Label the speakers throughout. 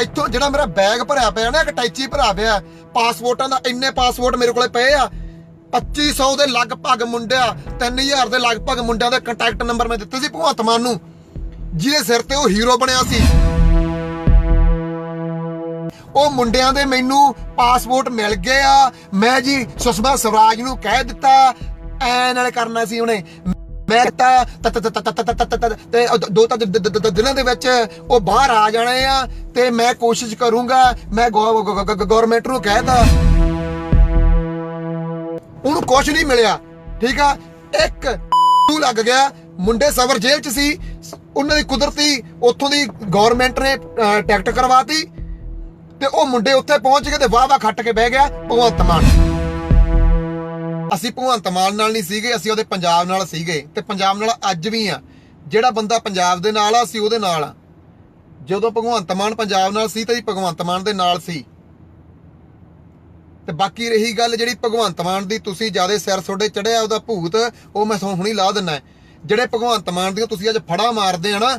Speaker 1: ਇੱਥੋਂ ਜਿਹੜਾ ਮੇਰਾ ਬੈਗ ਭਰਿਆ ਪਿਆ ਨਾ, ਇੱਕ ਟੈਚੀ ਭਰਿਆ ਪਿਆ, ਪਾਸਪੋਰਟਾਂ ਦਾ, ਇੰਨੇ ਪਾਸਪੋਰਟ ਮੇਰੇ ਕੋਲੇ ਪਏ ਆ। 2500 ਦੇ ਲਗਭਗ ਮੁੰਡਿਆ 3000 ਦੇ ਲਗਭਗ ਮੁੰਡਿਆਂ ਦੇ ਕੰਟੈਕਟ ਨੰਬਰ ਮੈਂ ਦਿੱਤੇ ਸੀ ਭਗਵੰਤ ਮਾਨ ਨੂੰ। ਜਿਹਦੇ ਸਿਰ ਤੇ ਉਹ ਹੀਰੋ ਬਣਿਆ ਸੀ। ਉਹ ਮੁੰਡਿਆਂ ਦੇ ਮੈਨੂੰ ਪਾਸਪੋਰਟ ਮਿਲ ਗਏ ਆ। ਮੈਂ ਜੀ ਸੁਸ਼ਮਾ ਸਵਰਾਜ ਨੂੰ ਕਹਿ ਦਿੱਤਾ। ਐ ਨਾਲ ਕਰਨਾ ਸੀ ਉਹਨੇ। ਮੈਂ ਤਾਂ ਤੇ ਦੋ ਤਾਂ ਦਿਨਾਂ ਦੇ ਵਿੱਚ ਉਹ ਬਾਹਰ ਆ ਜਾਣੇ ਆ ਤੇ ਮੈਂ ਕੋਸ਼ਿਸ਼ ਕਰੂੰਗਾ ਮੈਂ ਗਵਰਨਮੈਂਟ ਨੂੰ ਕਹਿਤਾ ਉਹਨੂੰ ਕੁਛ ਨਹੀਂ ਮਿਲਿਆ ਠੀਕ ਆ ਇੱਕ ਨੂੰ ਲੱਗ ਗਿਆ ਮੁੰਡੇ ਸਵਰ ਜੇਲ੍ਹ 'ਚ ਸੀ ਉਹਨਾਂ ਦੀ ਕੁਦਰਤੀ ਉੱਥੋਂ ਦੀ ਗਵਰਨਮੈਂਟ ਨੇ ਟਿਕਟ ਕਰਵਾਤੀ ਤੇ ਉਹ ਮੁੰਡੇ ਉੱਥੇ ਪਹੁੰਚ ਗਏ ਤੇ ਵਾਹ ਵਾਹ ਖੱਟ ਕੇ ਬਹਿ ਗਿਆ ਭਗਵੰਤ ਮਾਨ ਅਸੀਂ ਭਗਵੰਤ ਮਾਨ ਨਾਲ ਨਹੀਂ ਸੀਗੇ, ਅਸੀਂ ਉਹਦੇ ਪੰਜਾਬ ਨਾਲ ਸੀਗੇ ਤੇ ਪੰਜਾਬ ਨਾਲ ਅੱਜ ਵੀ ਆ। ਜਿਹੜਾ ਬੰਦਾ ਪੰਜਾਬ ਦੇ ਨਾਲ ਆ, ਅਸੀਂ ਉਹਦੇ ਨਾਲ ਆ। ਜਦੋਂ ਭਗਵੰਤ ਮਾਨ ਪੰਜਾਬ ਨਾਲ ਸੀ ਤਾਂ ਜੀ ਭਗਵੰਤ ਮਾਨ ਦੇ ਨਾਲ ਸੀ। ਤੇ ਬਾਕੀ ਰਹੀ ਗੱਲ ਜਿਹੜੀ ਭਗਵੰਤ ਮਾਨ ਦੀ, ਤੁਸੀਂ ਜ਼ਿਆਦਾ ਸਿਰ ਤੁਹਾਡੇ ਚੜਿਆ ਉਹਦਾ ਭੂਤ, ਉਹ ਮੈਂ ਤੁਹਾਨੂੰ ਹੁਣੀ ਲਾ ਦਿੰਨਾ। ਜਿਹੜੇ ਭਗਵੰਤ ਮਾਨ ਦੀਆਂ ਤੁਸੀਂ ਅੱਜ ਫੜਾ ਮਾਰਦੇ ਆ ਨਾ,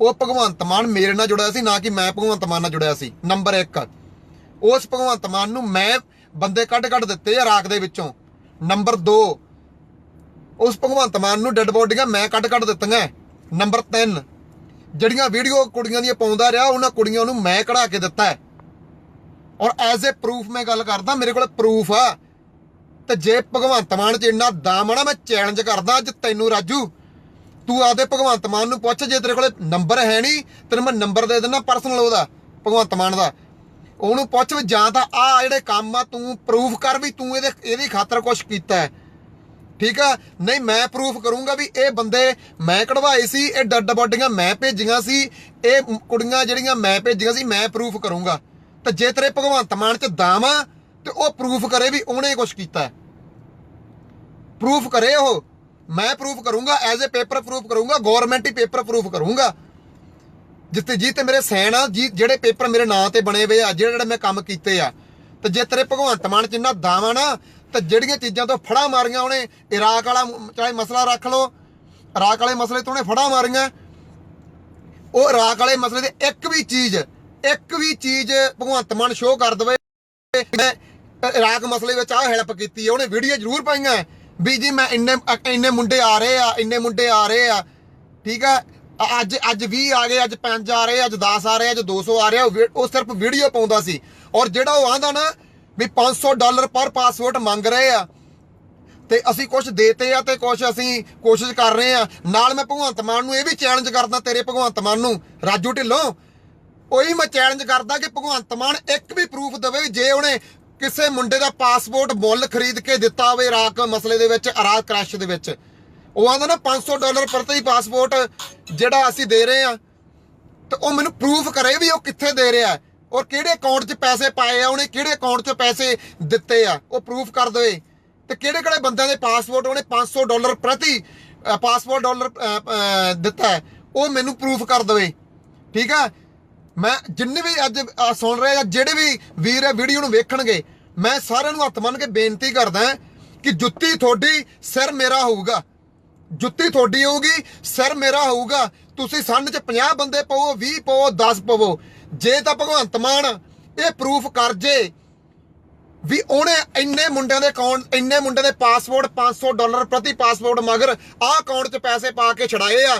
Speaker 1: ਉਹ ਭਗਵੰਤ ਮਾਨ ਮੇਰੇ ਨਾਲ ਜੁੜਿਆ ਸੀ, ਨਾ ਕਿ ਮੈਂ ਭਗਵੰਤ ਮਾਨ ਨਾਲ ਜੁੜਿਆ ਸੀ। ਨੰਬਰ 1 ਉਸ ਭਗਵੰਤ ਮਾਨ ਨੂੰ ਮੈਂ ਬੰਦੇ ਕੱਢ ਕੱਢ ਦਿੱਤੇ ਆ ਰਾਖ ਦੇ ਵਿੱਚੋਂ। ਨੰਬਰ 2 ਉਸ ਭਗਵੰਤ ਮਾਨ ਨੂੰ ਡੈੱਡ ਬੋਡੀਆਂ ਮੈਂ ਕੱਢ ਕੱਢ ਦਿੱਤੀਆਂ। ਨੰਬਰ 3 ਜਿਹੜੀਆਂ ਵੀਡੀਓ ਕੁੜੀਆਂ ਦੀਆਂ ਪਾਉਂਦਾ ਰਿਹਾ, ਉਹਨਾਂ ਕੁੜੀਆਂ ਨੂੰ ਮੈਂ ਕਢਾ ਕੇ ਦਿੱਤਾ ਹੈ। ਔਰ ਐਜ਼ ਅ ਪ੍ਰੂਫ ਮੈਂ ਗੱਲ ਕਰਦਾ, ਮੇਰੇ ਕੋਲ ਪ੍ਰੂਫ ਆ। ਤੇ ਜੇ ਭਗਵੰਤ ਮਾਨ ਚ ਇੰਨਾ ਦਮ ਆ ਨਾ, ਮੈਂ ਚੈਲੰਜ ਕਰਦਾ ਅੱਜ ਤੈਨੂੰ ਰਾਜੂ। ਤੂੰ ਆਦੇ ਭਗਵੰਤ ਮਾਨ ਨੂੰ ਪੁੱਛ, ਜੇ ਤੇਰੇ ਕੋਲੇ ਨੰਬਰ ਹੈ ਨਹੀਂ, ਤੈਨੂੰ ਮੈਂ ਨੰਬਰ ਦੇ ਦਿੰਦਾ ਪਰਸਨਲ ਉਹਦਾ, ਭਗਵੰਤ ਮਾਨ ਦਾ। ਉਹਨੂੰ ਪੁੱਛ ਵੀ ਜਾਂ ਤਾਂ ਆ ਜਿਹੜੇ ਕੰਮ ਆ ਤੂੰ ਪ੍ਰੂਫ ਕਰ ਵੀ ਤੂੰ ਇਹਦੇ, ਇਹਦੀ ਖਾਤਰ ਕੁਝ ਕੀਤਾ ਹੈ। ਠੀਕ ਆ? ਨਹੀਂ, ਮੈਂ ਪ੍ਰੂਫ ਕਰੂੰਗਾ ਵੀ ਇਹ ਬੰਦੇ ਮੈਂ ਕਢਵਾਏ ਸੀ, ਇਹ ਡੱਡ ਬੋਡੀਆਂ ਮੈਂ ਭੇਜੀਆਂ ਸੀ, ਇਹ ਕੁੜੀਆਂ ਜਿਹੜੀਆਂ ਮੈਂ ਭੇਜੀਆਂ ਸੀ, ਮੈਂ ਪ੍ਰੂਫ ਕਰੂੰਗਾ। ਤਾਂ ਜੇ ਤੇਰੇ ਭਗਵੰਤ ਮਾਨ ਚ ਦਾਮ ਆ, ਤੇ ਉਹ ਪ੍ਰੂਫ ਕਰੇ ਵੀ ਉਹਨੇ ਕੁਝ ਕੀਤਾ ਪ੍ਰੂਫ ਕਰੇ ਉਹ। ਮੈਂ ਪ੍ਰੂਫ ਕਰੂੰਗਾ ਐਜ਼ ਅ ਪੇਪਰ ਪ੍ਰੂਫ ਕਰੂੰਗਾ ਗਵਰਨਮੈਂਟ ਹੀ ਪੇਪਰ ਪ੍ਰੂਫ ਕਰੂੰਗਾ। ਜਿੱਤੇ ਜੀ ਤੇ ਮੇਰੇ ਸੈਨ ਆ ਜੀ ਜਿਹੜੇ ਪੇਪਰ ਮੇਰੇ ਨਾਂ ਤੇ ਬਣੇ ਹੋਏ ਆ, ਜਿਹੜੇ ਜਿਹੜੇ ਮੈਂ ਕੰਮ ਕੀਤੇ ਆ। ਤੇ ਜੇ ਤੇਰੇ ਭਗਵੰਤ ਮਾਨ ਚ ਦਾਵਾ ਨਾ, ਤੇ ਜਿਹੜੀਆਂ ਚੀਜ਼ਾਂ ਤੋਂ ਫੜਾ ਮਾਰੀਆਂ ਉਹਨੇ ਇਰਾਕ ਵਾਲਾ ਚਾਹੇ ਮਸਲਾ ਰੱਖ ਲਓ ਇਰਾਕ ਵਾਲੇ ਮਸਲੇ ਤੋਂ ਉਹਨੇ ਫੜਾ ਮਾਰੀਆਂ। ਉਹ ਇਰਾਕ ਵਾਲੇ ਮਸਲੇ ਦੇ ਇੱਕ ਵੀ ਚੀਜ਼, ਇੱਕ ਵੀ ਚੀਜ਼ ਭਗਵੰਤ ਮਾਨ ਸ਼ੋਅ ਕਰ ਦਵੇ। ਮੈਂ ਇਰਾਕ ਮਸਲੇ ਵਿੱਚ ਆਹ ਹੈਲਪ ਕੀਤੀ ਉਹਨੇ ਵੀਡੀਓ ਜ਼ਰੂਰ ਪਾਈਆਂ। ਵੀ ਜੀ ਮੈਂ ਇੰਨੇ ਇੰਨੇ ਮੁੰਡੇ ਆ ਰਹੇ ਆ, ਇੰਨੇ ਮੁੰਡੇ ਆ ਰਹੇ ਆ। ਠੀਕ ਆ? ਅੱਜ ਅੱਜ 20 ਆ ਗਏ ਅੱਜ 5 ਆ ਰਹੇ ਅੱਜ 10 ਆ ਰਹੇ ਅੱਜ 200 ਆ ਰਹੇ। ਆ, ਉਹ ਉਹ ਸਿਰਫ ਵੀਡੀਓ ਪਾਉਂਦਾ ਸੀ। ਔਰ ਜਿਹੜਾ ਉਹ ਆਂਦਾ ਨਾ ਵੀ 500 ਡਾਲਰ ਪਰ ਪਾਸਪੋਰਟ ਮੰਗ ਰਹੇ ਆ ਤੇ ਅਸੀਂ ਕੁਝ ਦੇਤੇ ਆ ਤੇ ਕੁਝ ਅਸੀਂ ਕੋਸ਼ਿਸ਼ ਕਰ ਰਹੇ ਆ। ਨਾਲ ਮੈਂ ਭਗਵੰਤ ਮਾਨ ਨੂੰ ਇਹ ਵੀ ਚੈਲੰਜ ਕਰਦਾ ਤੇਰੇ ਭਗਵੰਤ ਮਾਨ ਨੂੰ। ਰਾਜੂ ਢਿੱਲੋਂ ਉਹੀ ਮੈਂ ਚੈਲੰਜ ਕਰਦਾ ਕਿ ਭਗਵੰਤ ਮਾਨ ਇੱਕ ਵੀ ਪ੍ਰੂਫ ਦੇਵੇ ਵੀ ਜੇ ਉਹਨੇ ਕਿਸੇ ਮੁੰਡੇ ਦਾ ਪਾਸਪੋਰਟ ਮੁੱਲ ਖਰੀਦ ਕੇ ਦਿੱਤਾ ਹੋਵੇ ਇਰਾਕ ਮਸਲੇ ਦੇ ਵਿੱਚ ਇਰਾਕ ਕ੍ਰੈਸ਼ ਦੇ ਵਿੱਚ। ਉਹ ਆਂਦਾ ਨਾ 500 ਡਾਲਰ ਪ੍ਰਤੀ ਪਾਸਪੋਰਟ ਜਿਹੜਾ ਅਸੀਂ ਦੇ ਰਹੇ ਆ। ਤੇ ਉਹ ਮੈਨੂੰ ਪ੍ਰੂਫ ਕਰੇ ਵੀ ਉਹ ਕਿੱਥੇ ਦੇ ਰਿਹਾ ਔਰ ਕਿਹੜੇ ਅਕਾਊਂਟ 'ਚ ਪੈਸੇ ਪਾਏ ਆ ਉਹਨੇ ਕਿਹੜੇ ਅਕਾਊਂਟ 'ਚ ਪੈਸੇ ਦਿੱਤੇ ਆ ਉਹ ਪ੍ਰੂਫ ਕਰ ਦੇਵੇ। ਤੇ ਕਿਹੜੇ ਕਿਹੜੇ ਬੰਦਿਆਂ ਦੇ ਪਾਸਪੋਰਟ ਉਹਨੇ 500 ਡਾਲਰ ਪ੍ਰਤੀ ਅ, ਪਾਸਪੋਰਟ ਡਾਲਰ ਦਿੱਤਾ ਉਹ ਮੈਨੂੰ ਪ੍ਰੂਫ ਕਰ ਦੇਵੇ। ਠੀਕ ਆ? ਮੈਂ ਜਿੰਨੇ ਵੀ ਅੱਜ ਸੁਣ ਰਹੇ ਆ ਜਿਹੜੇ ਵੀ ਵੀਰ ਇਹ ਵੀਡੀਓ ਨੂੰ ਵੇਖਣਗੇ ਮੈਂ ਸਾਰਿਆਂ ਨੂੰ ਹੱਥ ਮੰਨ ਕੇ ਬੇਨਤੀ ਕਰਦਾ ਕਿ ਜੁੱਤੀ ਤੁਹਾਡੀ ਸਿਰ ਮੇਰਾ ਹੋਊਗਾ। ਜੁੱਤੀ ਤੁਹਾਡੀ ਹੋਊਗੀ, ਸਿਰ ਮੇਰਾ ਹੋਊਗਾ, ਤੁਸੀਂ ਸੰਨ ਚ 50 ਬੰਦੇ ਪਵੋ 20 ਪਵੋ 10 ਪਵੋ। ਜੇ ਤਾਂ ਭਗਵੰਤ ਮਾਨ ਇਹ ਪ੍ਰੂਫ ਕਰ ਜੇ ਵੀ ਉਹਨੇ ਇੰਨੇ ਮੁੰਡਿਆਂ ਦੇ ਅਕਾਊਂਟ ਇੰਨੇ ਮੁੰਡਿਆਂ ਦੇ ਪਾਸਪੋਰਟ 500 ਡਾਲਰ ਪ੍ਰਤੀ ਪਾਸਪੋਰਟ ਮਗਰ ਆਹ ਅਕਾਊਂਟ 'ਚ ਪੈਸੇ ਪਾ ਕੇ ਛੜਾਏ ਆ।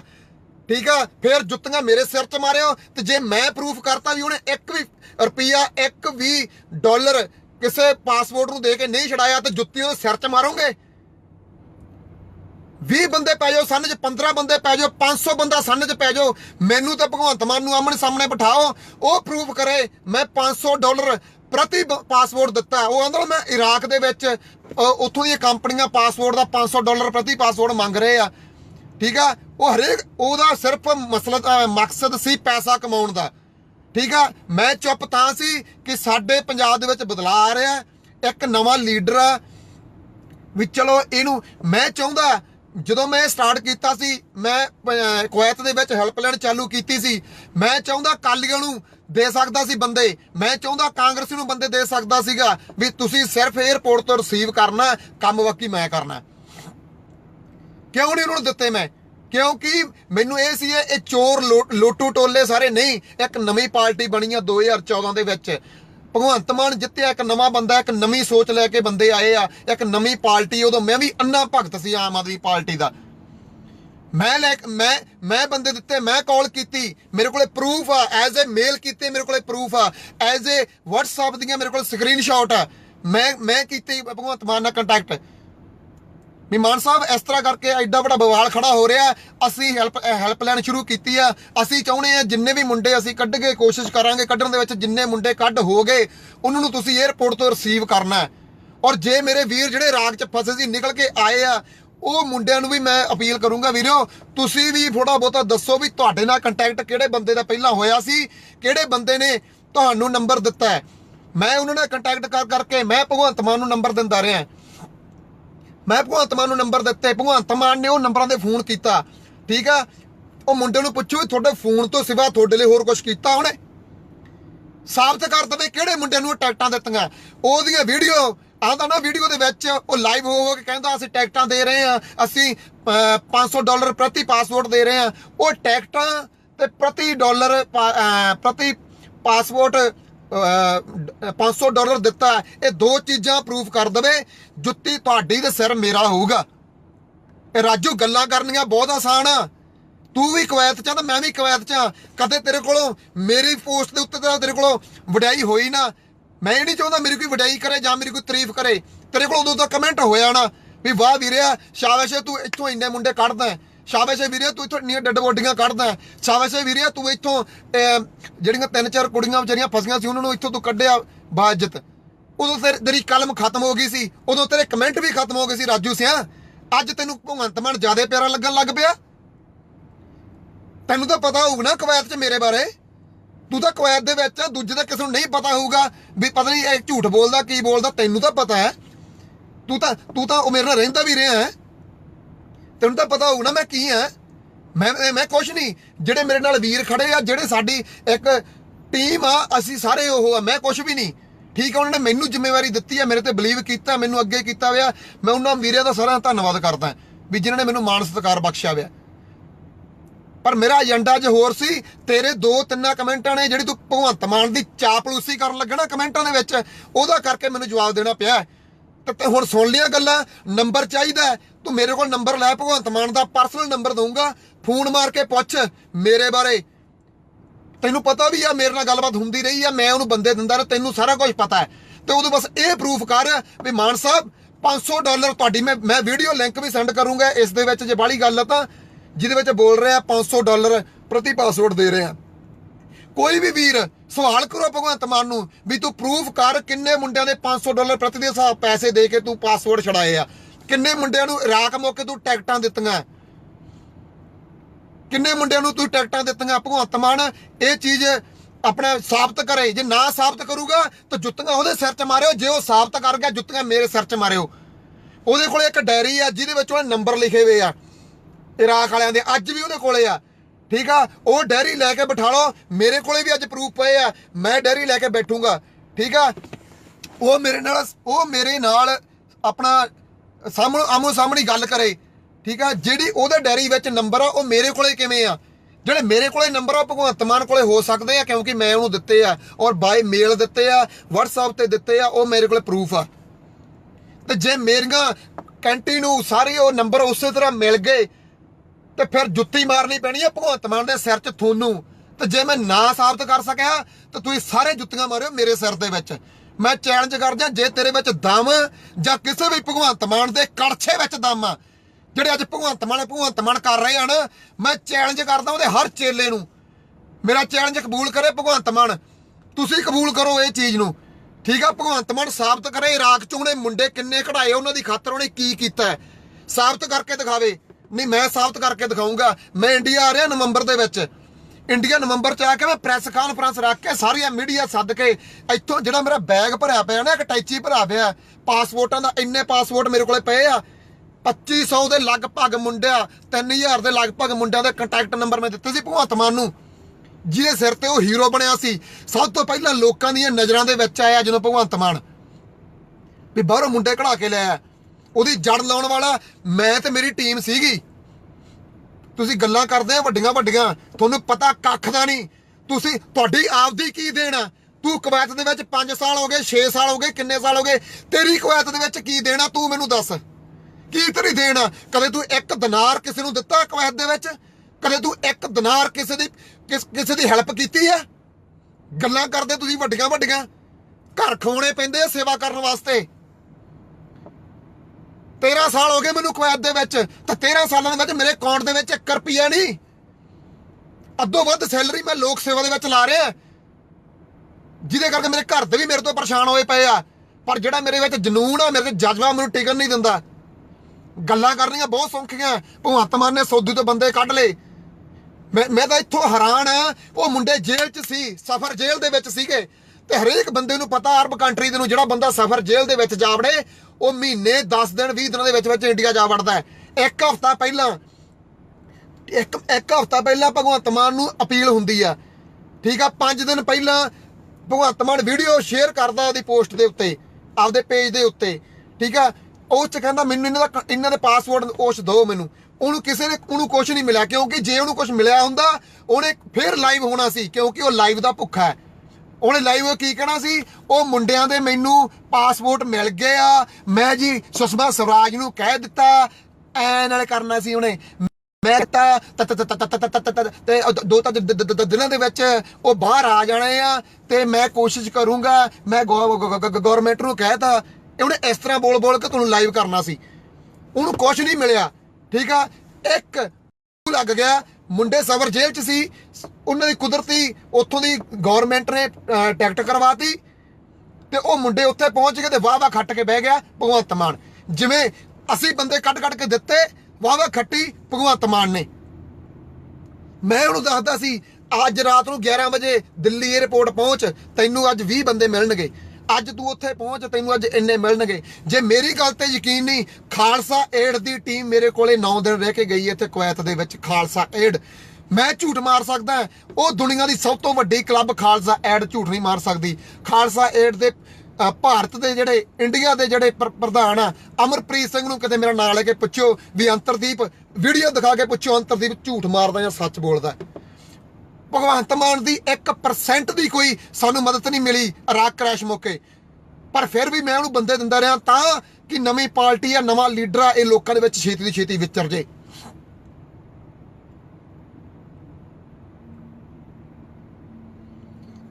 Speaker 1: ਠੀਕ ਆ? ਫਿਰ ਜੁੱਤੀਆਂ ਮੇਰੇ ਸਿਰ 'ਚ ਮਾਰਿਓ ਤੇ ਜੇ ਮੈਂ ਪ੍ਰੂਫ ਕਰਤਾ ਵੀ ਉਹਨੇ ਇੱਕ ਵੀ ਰੁਪਿਆ ਇੱਕ ਵੀ ਡਾਲਰ ਕਿਸੇ ਪਾਸਪੋਰਟ ਨੂੰ ਦੇ ਕੇ ਨਹੀਂ ਛੜਾਇਆ ਤੇ ਜੁੱਤੀਆਂ ਦੇ ਸਿਰ 'ਚ ਮਾਰੋਗੇ? 20 ਬੰਦੇ ਪੈ ਜਾਓ ਸੰਨ 'ਚ 15 ਬੰਦੇ ਪੈ ਜਾਓ 500 ਬੰਦਾ ਸੰਨ 'ਚ ਪੈ ਜਾਓ। ਮੈਨੂੰ ਤਾਂ ਭਗਵੰਤ ਮਾਨ ਨੂੰ ਆਮਣੇ ਸਾਹਮਣੇ ਬਿਠਾਓ, ਉਹ ਪ੍ਰੂਫ ਕਰੇ, ਮੈਂ 500 ਡਾਲਰ ਪ੍ਰਤੀ ਪਾਸਪੋਰਟ ਦਿੱਤਾ। ਉਹ ਆਂਦਾ ਮੈਂ ਇਰਾਕ ਦੇ ਵਿੱਚ ਉੱਥੋਂ ਦੀਆਂ ਕੰਪਨੀਆਂ ਪਾਸਪੋਰਟ ਦਾ 500 ਡਾਲਰ ਪ੍ਰਤੀ ਪਾਸਪੋਰਟ ਮੰਗ ਰਹੇ ਆ। ਠੀਕ ਆ? ਉਹ ਹਰੇਕ, ਉਹਦਾ ਸਿਰਫ ਮਸਲਾ ਮਕਸਦ ਸੀ ਪੈਸਾ ਕਮਾਉਣ ਦਾ। ਠੀਕ ਆ? ਮੈਂ ਚੁੱਪ ਤਾਂ ਸੀ ਕਿ ਸਾਡੇ ਪੰਜਾਬ ਦੇ ਵਿੱਚ ਬਦਲਾਅ ਆ ਰਿਹਾ। ਇੱਕ ਨਵਾਂ ਲੀਡਰ ਆ। ਵੀ ਚਲੋ, ਇਹਨੂੰ ਮੈਂ ਚਾਹੁੰਦਾ ਜਦੋਂ ਮੈਂ ਸਟਾਰਟ ਕੀਤਾ ਸੀ ਮੈਂ ਅਹ, ਕੁਵੈਤ ਦੇ ਵਿੱਚ ਹੈਲਪਲਾਈਨ ਚਾਲੂ ਕੀਤੀ ਸੀ ਮੈਂ ਚਾਹੁੰਦਾ ਕਾਲੀਆਂ ਨੂੰ ਦੇ ਸਕਦਾ ਸੀ ਬੰਦੇ। ਮੈਂ ਚਾਹੁੰਦਾ ਕਾਂਗਰਸੀ ਨੂੰ ਬੰਦੇ ਦੇ ਸਕਦਾ ਸੀਗਾ ਵੀ ਤੁਸੀਂ ਸਿਰਫ 에ਅਰਪੋਰਟ ਤੋਂ ਰਿਸੀਵ ਕਰਨਾ ਕੰਮ ਬਾਕੀ ਮੈਂ ਕਰਨਾ। ਕਿਉਂ ਨਹੀਂ ਉਹਨਾਂ ਨੂੰ ਦਿੱਤੇ ਮੈਂ? ਕਿਉਂਕਿ ਮੈਨੂੰ ਇਹ ਸੀ ਇਹ ਚੋਰ ਲੋ- ਲੋਟੂ ਟੋਲੇ ਸਾਰੇ ਨਹੀਂ ਇੱਕ ਨਵੀਂ ਪਾਰਟੀ ਬਣੀ ਆ 2014 ਦੇ ਵਿੱਚ। ਭਗਵੰਤ ਮਾਨ ਜਿੱਤਿਆ, ਇੱਕ ਨਵਾਂ ਬੰਦਾ, ਇੱਕ ਨਵੀਂ ਸੋਚ ਲੈ ਕੇ ਬੰਦੇ ਆਏ ਆ, ਇੱਕ ਨਵੀਂ ਪਾਰਟੀ, ਉਦੋਂ ਮੈਂ ਵੀ ਅੰਨਾ ਭਗਤ ਸੀ ਆਮ ਆਦਮੀ ਪਾਰਟੀ ਦਾ। ਮੈਂ ਲੈ ਮੈਂ ਮੈਂ ਬੰਦੇ ਦਿੱਤੇ, ਮੈਂ ਕਾਲ ਕੀਤੀ, ਮੇਰੇ ਕੋਲੇ ਪ੍ਰੂਫ ਆ ਐਜ਼ ਅ ਮੇਲ ਕੀਤੇ ਮੇਰੇ ਕੋਲੇ ਪ੍ਰੂਫ ਆ ਐਜ਼ ਅ WhatsApp ਦੀਆਂ ਮੇਰੇ ਕੋਲ ਸਕਰੀਨਸ਼ਾਟ ਆ। ਮੈਂ ਮੈਂ ਕੀਤੀ, ਭਗਵੰਤ ਮਾਨ ਨਾਲ ਕੰਟੈਕਟ ਵੀ ਮਾਨ ਸਾਹਿਬ, ਇਸ ਤਰ੍ਹਾਂ ਕਰਕੇ ਐਡਾ ਵੱਡਾ ਬਵਾਲ ਖੜਾ ਹੋ ਰਿਹਾ ਅਸੀਂ ਹੈਲਪ ਹੈਲਪਲਾਈਨ ਸ਼ੁਰੂ ਕੀਤੀ ਆ। ਅਸੀਂ ਚਾਹੁੰਦੇ ਆ ਜਿੰਨੇ ਵੀ ਮੁੰਡੇ ਅਸੀਂ ਕੱਢ ਕੇ ਕੋਸ਼ਿਸ਼ ਕਰਾਂਗੇ ਕੱਢਣ ਦੇ ਵਿੱਚ, ਜਿੰਨੇ ਮੁੰਡੇ ਕੱਢ ਹੋ ਗਏ, ਉਹਨਾਂ ਨੂੰ ਤੁਸੀਂ 에ਅਰਪੋਰਟ ਤੋਂ ਰਿਸੀਵ ਕਰਨਾ ਔਰ ਜੇ ਮੇਰੇ ਵੀਰ ਜਿਹੜੇ ਰਾਗ 'ਚ ਫਸੇ ਸੀ, ਨਿਕਲ ਕੇ ਆਏ ਆ, ਉਹ ਮੁੰਡਿਆਂ ਨੂੰ ਵੀ ਮੈਂ ਅਪੀਲ ਕਰੂੰਗਾ ਵੀਰੋ, ਤੁਸੀਂ ਵੀ ਥੋੜਾ ਬਹੁਤਾ ਦੱਸੋ ਵੀ ਤੁਹਾਡੇ ਨਾਲ ਕੰਟੈਕਟ ਕਿਹੜੇ ਬੰਦੇ ਦਾ ਪਹਿਲਾਂ ਹੋਇਆ ਸੀ, ਕਿਹੜੇ ਬੰਦੇ ਨੇ ਤੁਹਾਨੂੰ ਨੰਬਰ ਦਿੱਤਾ ਹੈ। ਮੈਂ ਉਹਨਾਂ ਨਾਲ ਕੰਟੈਕਟ ਕਰ ਕਰਕੇ, ਮੈਂ ਭਗਵੰਤ ਮਾਨ ਨੂੰ ਨੰਬਰ ਦਿੰਦਾ ਰਿਹਾ। ਮੈਂ ਭਗਵੰਤ ਮਾਨ ਨੂੰ ਨੰਬਰ ਦਿੱਤੇ ਭਗਵੰਤ ਮਾਨ ਨੇ ਉਹ ਨੰਬਰਾਂ ਤੇ ਫੋਨ ਕੀਤਾ। ਠੀਕ ਆ? ਉਹ ਮੁੰਡੇ ਨੂੰ ਪੁੱਛੋ ਵੀ ਤੁਹਾਡੇ ਫੋਨ ਤੋਂ ਸਿਵਾ ਤੁਹਾਡੇ ਲਈ ਹੋਰ ਕੁਝ ਕੀਤਾ ਉਹਨੇ? ਸਾਬਤ ਕਰ ਦਵੇ ਕਿਹੜੇ ਮੁੰਡੇ ਨੂੰ ਉਹ ਟਿਕਟਾਂ ਦਿੱਤੀਆਂ। ਉਹਦੀਆਂ ਵੀਡੀਓ ਆਂਦਾ ਨਾ ਵੀਡੀਓ ਦੇ ਵਿੱਚ ਉਹ ਲਾਈਵ ਹੋ ਹੋ ਕੇ ਕਹਿੰਦਾ ਅਸੀਂ ਟਿਕਟਾਂ ਦੇ ਰਹੇ ਆ ਅਸੀਂ ਅਹ, 500 ਡਾਲਰ ਪ੍ਰਤੀ ਪਾਸਪੋਰਟ ਦੇ ਰਹੇ ਆ ਉਹ ਟਿਕਟਾਂ ਤੇ ਪ੍ਰਤੀ ਡਾਲਰ ਪਾ- ਪ੍ਰਤੀ ਪਾਸਪੋਰਟ 500 ਡਾਲਰ ਦਿੱਤਾ ਇਹ ਦੋ ਚੀਜ਼ਾਂ ਪ੍ਰੂਫ ਕਰ ਦਵੇ, ਜੁੱਤੀ ਤੁਹਾਡੀ ਤੇ ਸਿਰ ਮੇਰਾ ਹੋਊਗਾ। ਇਹ ਰਾਜੂ, ਗੱਲਾਂ ਕਰਨੀਆਂ ਬਹੁਤ ਆਸਾਨ ਆ। ਤੂੰ ਵੀ ਕਵੈਤ ਚ ਆ ਤਾਂ ਮੈਂ ਵੀ ਕਵੈਤ ਚ ਆ। ਕਦੇ ਤੇਰੇ ਕੋਲੋਂ ਮੇਰੀ ਪੋਸਟ ਦੇ ਉੱਤੇ ਤਾਂ ਤੇਰੇ ਕੋਲੋਂ ਵਡਿਆਈ ਹੋਈ ਨਾ। ਮੈਂ ਇਹ ਨਹੀਂ ਚਾਹੁੰਦਾ ਮੇਰੀ ਕੋਈ ਵਡਿਆਈ ਕਰੇ ਜਾਂ ਮੇਰੀ ਕੋਈ ਤਾਰੀਫ ਕਰੇ। ਤੇਰੇ ਕੋਲ ਉਦੋਂ ਤਾਂ ਕਮੈਂਟ ਹੋਇਆ ਨਾ ਵੀ, ਵਾਹ ਵੀਰਿਆ, ਸ਼ਾਬਾਸ਼ ਏ ਤੂੰ ਇੱਥੋਂ ਇੰਨੇ ਮੁੰਡੇ ਕੱਢਦਾ ਸ਼ਾਬਾਸ਼ ਏ ਵੀਰਿਆ ਤੂੰ ਇੱਥੋਂ ਇੰਨੀਆਂ ਡੱਡ ਬੋਡੀਆਂ ਕੱਢਦਾ ਹੈ। ਸ਼ਾਬਾਸ਼ ਏ ਵੀਰਿਆ ਤੂੰ ਇੱਥੋਂ ਅਹ, ਜਿਹੜੀਆਂ ਤਿੰਨ ਚਾਰ ਕੁੜੀਆਂ ਵਿਚਾਰੀਆਂ ਫਸੀਆਂ ਸੀ ਉਹਨਾਂ ਨੂੰ ਇੱਥੋਂ ਤੂੰ ਕੱਢਿਆ ਬਾਜਤ ਉਦੋਂ ਤੇਰੀ ਤੇਰੀ ਕਲਮ ਖਤਮ ਹੋ ਗਈ ਸੀ। ਉਦੋਂ ਤੇਰੇ ਕਮੈਂਟ ਵੀ ਖਤਮ ਹੋ ਗਏ ਸੀ ਰਾਜੂ ਸਿਆ। ਅੱਜ ਤੈਨੂੰ ਭਗਵੰਤ ਮਾਨ ਜ਼ਿਆਦਾ ਪਿਆਰਾ ਲੱਗਣ ਲੱਗ ਪਿਆ। ਤੈਨੂੰ ਤਾਂ ਪਤਾ ਹੋਊਗਾ ਨਾ ਕਵੈਤ 'ਚ ਮੇਰੇ ਬਾਰੇ। ਤੂੰ ਤਾਂ ਕਵੈਤ ਦੇ ਵਿੱਚ ਆ, ਦੂਜੇ ਦਾ ਕਿਸੇ ਨੂੰ ਨਹੀਂ ਪਤਾ ਹੋਊਗਾ ਵੀ ਪਤਾ ਨਹੀਂ ਇਹ ਝੂਠ ਬੋਲਦਾ ਕੀ ਬੋਲਦਾ ਤੈਨੂੰ ਤਾਂ ਪਤਾ ਹੈ। ਤੂੰ ਤਾਂ ਤੂੰ ਤਾਂ ਉਹ ਮੇਰੇ ਨਾਲ ਰਹਿੰਦਾ ਵੀ ਰਿਹਾ ਹੈ। ਤੈਨੂੰ ਤਾਂ ਪਤਾ ਹੋਊ ਨਾ ਮੈਂ ਕੀ ਹਾਂ ਮੈਂ ਮੈਂ- ਕੁਛ ਨਹੀਂ। ਜਿਹੜੇ ਮੇਰੇ ਨਾਲ ਵੀਰ ਖੜੇ ਆ, ਜਿਹੜੇ ਸਾਡੀ ਇੱਕ ਟੀਮ ਆ, ਅਸੀਂ ਸਾਰੇ ਉਹ ਆ, ਮੈਂ ਕੁਛ ਵੀ ਨਹੀਂ। ਠੀਕ ਆ, ਉਹਨਾਂ ਨੇ ਮੈਨੂੰ ਜ਼ਿੰਮੇਵਾਰੀ ਦਿੱਤੀ ਆ, ਮੇਰੇ ਤੇ ਬਲੀਵ ਕੀਤਾ, ਮੈਨੂੰ ਅੱਗੇ ਕੀਤਾ ਹੋਇਆ। ਮੈਂ ਉਹਨਾਂ ਵੀਰਿਆਂ ਦਾ ਸਾਰਾ ਧੰਨਵਾਦ ਕਰਦਾ ਵੀ ਜਿਨ੍ਹਾਂ ਨੇ ਮੈਨੂੰ ਮਾਣ ਸਤਿਕਾਰ ਬਖਸ਼ਿਆ ਹੋਇਆ। ਪਰ ਮੇਰਾ ਏਜੰਡਾ ਜੇ ਹੋਰ ਸੀ। ਤੇਰੇ ਦੋ ਤਿੰਨਾਂ ਕਮੈਂਟਾਂ ਨੇ ਜਿਹੜੀ ਤੂੰ ਭਗਵੰਤ ਮਾਨ ਦੀ ਚਾਪਲੂਸੀ ਕਰਨ ਲੱਗਣਾ ਕਮੈਂਟਾਂ ਦੇ ਵਿੱਚ, ਉਹਦਾ ਕਰਕੇ ਮੈਨੂੰ ਜਵਾਬ ਦੇਣਾ ਪਿਆ। ਤੇ ਹੁਣ ਸੁਣ ਲਿਆ ਗੱਲਾਂ, ਨੰਬਰ ਚਾਹੀਦਾ ਤੂੰ ਮੇਰੇ ਕੋਲ ਨੰਬਰ ਲੈ, ਭਗਵੰਤ ਮਾਨ ਦਾ ਪਰਸਨਲ ਨੰਬਰ ਦਊਂਗਾ। ਫੋਨ ਮਾਰ ਕੇ ਪੁੱਛ ਮੇਰੇ ਬਾਰੇ। ਤੈਨੂੰ ਪਤਾ ਵੀ ਆ, ਮੇਰੇ ਨਾਲ ਗੱਲਬਾਤ ਹੁੰਦੀ ਰਹੀ ਆ, ਮੈਂ ਉਹਨੂੰ ਬੰਦੇ ਦਿੰਦਾ ਰਿਹਾ, ਤੈਨੂੰ ਸਾਰਾ ਕੁਝ ਪਤਾ ਹੈ। ਤੇ ਉਦੋਂ ਬਸ ਇਹ ਪ੍ਰੂਫ ਕਰ ਵੀ ਮਾਨ ਸਾਹਿਬ 500 ਡਾਲਰ ਤੁਹਾਡੀ ਮੈਂ ਮੈਂ ਵੀਡੀਓ ਲਿੰਕ ਵੀ ਸੈਂਡ ਕਰੂੰਗਾ। ਇਸ ਦੇ ਵਿੱਚ ਜੇ ਬਾਹਲੀ ਗੱਲ ਆ ਤਾਂ, ਜਿਹਦੇ ਵਿੱਚ ਬੋਲ ਰਿਹਾ 500 ਡਾਲਰ ਪ੍ਰਤੀ ਪਾਸਵਰਡ ਦੇ ਰਿਹਾ। ਕੋਈ ਵੀ ਵੀਰ ਸਵਾਲ ਕਰੋ ਭਗਵੰਤ ਮਾਨ ਨੂੰ ਵੀ ਤੂੰ ਪ੍ਰੂਫ ਕਰ ਕਿੰਨੇ ਮੁੰਡਿਆਂ ਦੇ 500 ਡਾਲਰ ਪ੍ਰਤੀ ਦੇ ਹਿਸਾਬ ਪੈਸੇ ਦੇ ਕੇ ਤੂੰ ਪਾਸਪੋਰਟ ਛੜਾਏ ਆ। ਕਿੰਨੇ ਮੁੰਡਿਆਂ ਨੂੰ ਇਰਾਕ ਮੌਕੇ ਤੂੰ ਟਿਕਟਾਂ ਦਿੱਤੀਆਂ। ਕਿੰਨੇ ਮੁੰਡਿਆਂ ਨੂੰ ਤੂੰ ਟਿਕਟਾਂ ਦਿੱਤੀਆਂ ਭਗਵੰਤ ਮਾਨ? ਇਹ ਚੀਜ਼ ਆਪਣਾ ਸਾਬਤ ਕਰੇ। ਜੇ ਨਾ ਸਾਬਤ ਕਰੂਗਾ ਤਾਂ ਜੁੱਤੀਆਂ ਉਹਦੇ ਸਿਰ 'ਚ ਮਾਰਿਓ। ਜੇ ਉਹ ਸਾਬਤ ਕਰ ਗਿਆ, ਜੁੱਤੀਆਂ ਮੇਰੇ ਸਿਰ 'ਚ ਮਾਰਿਓ। ਉਹਦੇ ਕੋਲੇ ਇੱਕ ਡਾਇਰੀ ਆ, ਜਿਹਦੇ ਵਿੱਚ ਉਹਨੇ ਨੰਬਰ ਲਿਖੇ ਹੋਏ ਆ। ਇਰਾਕ ਵਾਲਿਆਂ ਦੇ, ਅੱਜ ਵੀ ਉਹਦੇ ਕੋਲੇ ਆ। ਠੀਕ ਆ? ਉਹ ਡੈਰੀ ਲੈ ਕੇ ਬਿਠਾ ਲਓ। ਮੇਰੇ ਕੋਲੇ ਵੀ ਅੱਜ ਪ੍ਰੂਫ ਪਏ ਆ। ਮੈਂ ਡੈਰੀ ਲੈ ਕੇ ਬੈਠੂੰਗਾ। ਠੀਕ ਆ? ਉਹ ਮੇਰੇ ਨਾਲ, ਉਹ ਮੇਰੇ ਨਾਲ ਆਪਣਾ ਸਾਹਮਣੇ ਆਮੋ ਸਾਹਮਣੇ ਗੱਲ ਕਰੇ। ਠੀਕ ਆ? ਜਿਹੜੀ ਉਹਦੇ ਡੈਰੀ ਵਿੱਚ ਨੰਬਰ ਆ, ਉਹ ਮੇਰੇ ਕੋਲੇ ਕਿਵੇਂ ਆ? ਜਿਹੜੇ ਮੇਰੇ ਕੋਲੇ ਨੰਬਰ ਆ, ਉਹ ਭਗਵੰਤ ਮਾਨ ਕੋਲੇ ਹੋ ਸਕਦੇ ਆ, ਕਿਉਂਕਿ ਮੈਂ ਉਹਨੂੰ ਦਿੱਤੇ ਆ। ਔਰ ਬਾਈ ਮੇਲ ਦਿੱਤੇ ਆ, WhatsApp ਤੇ ਦਿੱਤੇ ਆ, ਉਹ ਮੇਰੇ ਕੋਲੇ ਪ੍ਰੂਫ ਆ। ਤੇ ਜੇ ਮੇਰੀਆਂ ਕੈਂਟੀ ਸਾਰੇ ਉਹ ਨੰਬਰ ਉਸੇ ਤਰ੍ਹਾਂ ਮਿਲ ਗਏ ਤੇ ਫਿਰ ਜੁੱਤੀ ਮਾਰਨੀ ਪੈਣੀ ਆ ਭਗਵੰਤ ਮਾਨ ਦੇ ਸਿਰ 'ਚ ਤੁਹਾਨੂੰ ਤੇ ਜੇ ਮੈਂ ਨਾ ਸਾਬਤ ਕਰ ਸਕਿਆ, ਤਾਂ ਤੁਸੀਂ ਸਾਰੇ ਜੁੱਤੀਆਂ ਮਾਰਿਓ ਮੇਰੇ ਸਿਰ ਦੇ ਵਿੱਚ। ਮੈਂ ਚੈਲੰਜ ਕਰਦਾ ਜੇ ਤੇਰੇ ਵਿੱਚ ਦਮ ਜਾਂ ਕਿਸੇ ਵੀ ਭਗਵੰਤ ਮਾਨ ਦੇ ਕੜਛੇ ਵਿੱਚ ਦਮ ਆ, ਜਿਹੜੇ ਅੱਜ ਭਗਵੰਤ ਮਾਨ ਭਗਵੰਤ ਮਾਨ ਕਰ ਰਹੇ ਹਨ, ਮੈਂ ਚੈਲੰਜ ਕਰਦਾ ਉਹਦੇ ਹਰ ਚੇਲੇ ਨੂੰ। ਮੇਰਾ ਚੈਲੰਜ ਕਬੂਲ ਕਰੇ ਭਗਵੰਤ ਮਾਨ। ਤੁਸੀਂ ਕਬੂਲ ਕਰੋ ਇਹ ਚੀਜ਼ ਨੂੰ। ਠੀਕ ਆ, ਭਗਵੰਤ ਮਾਨ ਸਾਬਤ ਕਰੇ ਇਰਾਕ ਚ ਉਹਨੇ ਮੁੰਡੇ ਕਿੰਨੇ ਕਢਾਏ, ਉਹਨਾਂ ਦੀ ਖਾਤਰ ਉਹਨੇ ਕੀ ਕੀਤਾ ਸਾਬਤ ਕਰਕੇ ਦਿਖਾਵੇ। ਨਹੀਂ, ਮੈਂ ਸਾਬਤ ਕਰਕੇ ਦਿਖਾਉਂਗਾ। ਮੈਂ ਇੰਡੀਆ ਆ ਰਿਹਾ ਨਵੰਬਰ ਦੇ ਵਿੱਚ। ਇੰਡੀਆ ਨਵੰਬਰ ਚ ਆ ਕੇ ਮੈਂ ਪ੍ਰੈਸ ਕਾਨਫਰੰਸ ਰੱਖ ਕੇ ਸਾਰੀਆਂ ਮੀਡੀਆ ਸੱਦ ਕੇ ਇੱਥੋਂ ਜਿਹੜਾ ਮੇਰਾ ਬੈਗ ਭਰਿਆ ਪਿਆ ਨਾ, ਇੱਕ ਟੈਚੀ ਭਰਿਆ ਪਿਆ ਪਾਸਪੋਰਟਾਂ ਦਾ, ਇੰਨੇ ਪਾਸਪੋਰਟ ਮੇਰੇ ਕੋਲੇ ਪਏ ਆ। 2500 ਦੇ ਲਗਭਗ ਮੁੰਡਿਆ 3000 ਦੇ ਲਗਭਗ ਮੁੰਡਿਆਂ ਦੇ ਕੰਟੈਕਟ ਨੰਬਰ ਮੈਂ ਦਿੱਤੇ ਸੀ ਭਗਵੰਤ ਮਾਨ ਨੂੰ। ਜਿਹਦੇ ਸਿਰ ਤੇ ਉਹ ਹੀਰੋ ਬਣਿਆ ਸੀ। ਸਭ ਤੋਂ ਪਹਿਲਾਂ ਲੋਕਾਂ ਦੀਆਂ ਨਜ਼ਰਾਂ ਦੇ ਵਿੱਚ ਆਇਆ ਜਦੋਂ ਭਗਵੰਤ ਮਾਨ। ਵੀ ਬਾਹਰੋਂ ਮੁੰਡੇ ਕਢਾ ਕੇ ਲਿਆ ਉਹਦੀ ਜੜ ਲਾਉਣ ਵਾਲਾ ਮੈਂ ਤੇ ਮੇਰੀ ਟੀਮ ਸੀਗੀ। ਤੁਸੀਂ ਗੱਲਾਂ ਕਰਦੇ ਆ, ਵੱਡੀਆਂ ਵੱਡੀਆਂ। ਤੁਹਾਨੂੰ ਪਤਾ ਕੱਖ ਦਾ ਨਹੀਂ। ਤੁਸੀਂ, ਤੁਹਾਡੀ ਆਪਦੀ ਕੀ ਦੇਣਾ ਤੂੰ ਕਵੈਤ ਦੇ ਵਿੱਚ 5 ਸਾਲ ਹੋ ਗਏ 6 ਸਾਲ ਹੋ ਗਏ, ਕਿੰਨੇ ਸਾਲ ਹੋ ਗਏ? ਤੇਰੀ ਕਵੈਤ ਦੇ ਵਿੱਚ ਕੀ ਦੇਣਾ ਤੂੰ ਮੈਨੂੰ ਦੱਸ। ਕੀ ਤੇਰੀ ਦੇਣਾ ਕਦੇ ਤੂੰ ਇੱਕ ਦਿਨਾਰ ਕਿਸੇ ਨੂੰ ਦਿੱਤਾ ਕਵੈਤ ਦੇ ਵਿੱਚ? ਕਦੇ ਤੂੰ ਇੱਕ ਦਿਨਾਰ ਕਿਸੇ ਦੀ, ਕਿਸ- ਕਿਸੇ ਦੀ ਹੈਲਪ ਕੀਤੀ ਹੈ ਗੱਲਾਂ ਕਰਦੇ ਤੁਸੀਂ ਵੱਡੀਆਂ ਵੱਡੀਆਂ। ਘਰ ਖਵਾਉਣੇ ਪੈਂਦੇ ਆ ਸੇਵਾ ਕਰਨ ਵਾਸਤੇ। 13 ਸਾਲ ਹੋ ਗਏ ਮੈਨੂੰ ਕੁਵੈਤ ਦੇ ਵਿੱਚ, ਤਾਂ 13 ਸਾਲਾਂ ਦੇ ਵਿੱਚ ਮੇਰੇ ਅਕਾਊਂਟ ਦੇ ਵਿੱਚ 1 ਰੁਪਿਆ ਨਹੀਂ। ਅੱਧੋ ਵੱਧ ਸੈਲਰੀ ਮੈਂ ਲੋਕ ਸੇਵਾ ਦੇ ਵਿੱਚ ਲਾ ਰਿਹਾ। ਜਿਹਦੇ ਕਰਕੇ ਮੇਰੇ ਘਰ ਦੇ ਵੀ ਮੇਰੇ ਤੋਂ ਪਰੇਸ਼ਾਨ ਹੋਏ ਪਏ ਆ। ਪਰ ਜਿਹੜਾ ਮੇਰੇ ਵਿੱਚ ਜਨੂਨ ਆ, ਮੇਰੇ ਤੇ ਜਜ਼ਬਾ ਮੈਨੂੰ ਟਿਕਣ ਨਹੀਂ ਦਿੰਦਾ। ਗੱਲਾਂ ਕਰਨੀਆਂ ਬਹੁਤ ਸੌਖੀਆਂ। ਭਗਵੰਤ ਮਾਨ ਨੇ ਸੌਦੀ ਤੋਂ ਬੰਦੇ ਕੱਢ ਲਏ। ਮੈਂ ਮੈਂ ਤਾਂ ਇੱਥੋਂ ਹੈਰਾਨ ਆ। ਉਹ ਮੁੰਡੇ ਜੇਲ੍ਹ 'ਚ ਸੀ, ਸਫਰ ਜੇਲ੍ਹ ਦੇ ਵਿੱਚ ਸੀਗੇ। ਤੇ ਹਰੇਕ ਬੰਦੇ ਨੂੰ ਪਤਾ, ਅਰਬ ਕੰਟਰੀ ਦੇ ਨੂੰ ਜਿਹੜਾ ਬੰਦਾ ਸਫਰ ਜੇਲ੍ਹ ਦੇ ਵਿੱਚ ਜਾ ਵੜੇ, ਉਹ ਮਹੀਨੇ 10 ਦਿਨ 20 ਦਿਨਾਂ ਦੇ ਵਿੱਚ ਵਿੱਚ ਇੰਡੀਆ ਜਾ ਵੜਦਾ ਹੈ। ਇੱਕ ਹਫ਼ਤਾ ਪਹਿਲਾਂ, ਇੱਕ ਇੱਕ ਹਫ਼ਤਾ ਪਹਿਲਾਂ ਭਗਵੰਤ ਮਾਨ ਨੂੰ ਅਪੀਲ ਹੁੰਦੀ ਆ। ਠੀਕ ਆ 5 ਦਿਨ ਪਹਿਲਾਂ ਭਗਵੰਤ ਮਾਨ ਵੀਡੀਓ ਸ਼ੇਅਰ ਕਰਦਾ ਉਹਦੀ ਪੋਸਟ ਦੇ ਉੱਤੇ, ਆਪਦੇ ਪੇਜ ਦੇ ਉੱਤੇ। ਠੀਕ ਆ, ਉਹ ਚ ਕਹਿੰਦਾ ਮੈਨੂੰ ਇਹਨਾਂ ਦਾ, ਇਹਨਾਂ ਦੇ ਪਾਸਵਰਡ ਉਸ ਦਿਓ ਮੈਨੂੰ। ਉਹਨੂੰ ਕਿਸੇ ਨੇ, ਉਹਨੂੰ ਕੁਝ ਨਹੀਂ ਮਿਲਿਆ, ਕਿਉਂਕਿ ਜੇ ਉਹਨੂੰ ਕੁਝ ਮਿਲਿਆ ਹੁੰਦਾ, ਉਹਨੇ ਫੇਰ ਲਾਈਵ ਹੋਣਾ ਸੀ, ਕਿਉਂਕਿ ਉਹ ਲਾਈਵ ਦਾ ਭੁੱਖਾ ਹੈ। ਉਹਨੇ ਲਾਈਵ ਉਹ ਕੀ ਕਹਿਣਾ ਸੀ? ਉਹ ਮੁੰਡਿਆਂ ਦੇ ਮੈਨੂੰ ਪਾਸਪੋਰਟ ਮਿਲ ਗਏ ਆ। ਮੈਂ ਜੀ ਸੁਸ਼ਮਾ ਸਵਰਾਜ ਨੂੰ ਕਹਿ ਦਿੱਤਾ। ਐ ਨਾਲ ਕਰਨਾ ਸੀ ਉਹਨੇ। ਮੈਂ ਤਾਂ ਤੇ ਦੋ ਤਾਂ ਦਿਨਾਂ ਦੇ ਵਿੱਚ ਉਹ ਬਾਹਰ ਆ ਜਾਣੇ ਆ। ਤੇ ਮੈਂ ਕੋਸ਼ਿਸ਼ ਕਰੂੰਗਾ, ਮੈਂ ਗਵਰਨਮੈਂਟ ਨੂੰ ਕਹਿਤਾ ਉਹਨੇ ਇਸ ਤਰ੍ਹਾਂ ਬੋਲ ਬੋਲ ਕੇ ਤੁਹਾਨੂੰ ਲਾਈਵ ਕਰਨਾ ਸੀ। ਉਹਨੂੰ ਕੁਝ ਨਹੀਂ ਮਿਲਿਆ। ਠੀਕ ਆ? ਇੱਕ ਲੱਗ ਗਿਆ। ਮੁੰਡੇ ਸਵਰ ਜੇਲ੍ਹ 'ਚ ਸੀ ਉਹਨਾਂ ਦੀ ਕੁਦਰਤੀ ਉੱਥੋਂ ਦੀ ਗਵਰਨਮੈਂਟ ਨੇ ਅਹ, ਟਿਕਟ ਕਰਵਾਤੀ ਤੇ ਉਹ ਮੁੰਡੇ ਉੱਥੇ ਪਹੁੰਚ ਗਏ ਤੇ ਵਾਹ ਵਾਹ ਖੱਟ ਕੇ ਬਹਿ ਗਿਆ ਭਗਵੰਤ ਮਾਨ। ਜਿਵੇਂ ਅਸੀਂ ਬੰਦੇ ਕੱਢ ਕੱਢ ਕੇ ਦਿੱਤੇ ਵਾਹ ਵਾਹ ਖੱਟੀ ਭਗਵੰਤ ਮਾਨ ਨੇ। ਮੈਂ ਉਹਨੂੰ ਦੱਸਦਾ ਸੀ ਅੱਜ ਰਾਤ ਨੂੰ 11 ਵਜੇ ਦਿੱਲੀ 에ਅਰਪੋਰਟ ਪਹੁੰਚ ਤੈਨੂੰ ਅੱਜ 20 ਬੰਦੇ ਮਿਲਣਗੇ। ਅੱਜ ਤੂੰ ਉੱਥੇ ਪਹੁੰਚ, ਤੈਨੂੰ ਅੱਜ ਇੰਨੇ ਮਿਲਣਗੇ। ਜੇ ਮੇਰੀ ਗੱਲ ਤੇ ਯਕੀਨ ਨਹੀਂ, ਖਾਲਸਾ ਏਡ ਦੀ ਟੀਮ ਮੇਰੇ ਕੋਲੇ 9 ਦਿਨ ਰਹਿ ਕੇ ਗਈ ਇੱਥੇ ਕੁਵੈਤ ਦੇ ਵਿੱਚ, ਖਾਲਸਾ ਏਡ। ਮੈਂ ਝੂਠ ਮਾਰ ਸਕਦਾ ਉਹ ਦੁਨੀਆ ਦੀ ਸਭ ਤੋਂ ਵੱਡੀ ਕਲੱਬ ਖਾਲਸਾ ਏਡ ਝੂਠ ਨਹੀਂ ਮਾਰ ਸਕਦੀ। ਖਾਲਸਾ ਏਡ ਦੇ ਭਾਰਤ ਦੇ ਜਿਹੜੇ, ਇੰਡੀਆ ਦੇ ਜਿਹੜੇ ਪ੍ਰਧਾਨ ਆ, ਅਮਰਪ੍ਰੀਤ ਸਿੰਘ ਨੂੰ ਕਿਤੇ ਮੇਰਾ ਨਾਂ ਲੈ ਕੇ ਪੁੱਛਿਓ ਵੀ ਅੰਤਰਦੀਪ ਵੀਡੀਓ ਦਿਖਾ ਕੇ ਪੁੱਛੋ ਅੰਤਰਦੀਪ ਝੂਠ ਮਾਰਦਾ ਜਾਂ ਸੱਚ ਬੋਲਦਾ। ਭਗਵੰਤ ਮਾਨ ਦੀ 1% ਦੀ ਕੋਈ ਸਾਨੂੰ ਮਦਦ ਨਹੀਂ ਮਿਲੀ ਇਰਾਕ ਕ੍ਰੈਸ਼ ਮੌਕੇ। ਪਰ ਫਿਰ ਵੀ ਮੈਂ ਉਹਨੂੰ ਬੰਦੇ ਦਿੰਦਾ ਰਿਹਾ ਤਾਂ ਕਿ ਨਵੀਂ ਪਾਰਟੀ ਆ, ਨਵਾਂ ਲੀਡਰ ਆ, ਇਹ ਲੋਕਾਂ ਦੇ ਵਿੱਚ ਛੇਤੀ ਦੀ ਛੇਤੀ ਵਿਚਰ ਜੇ।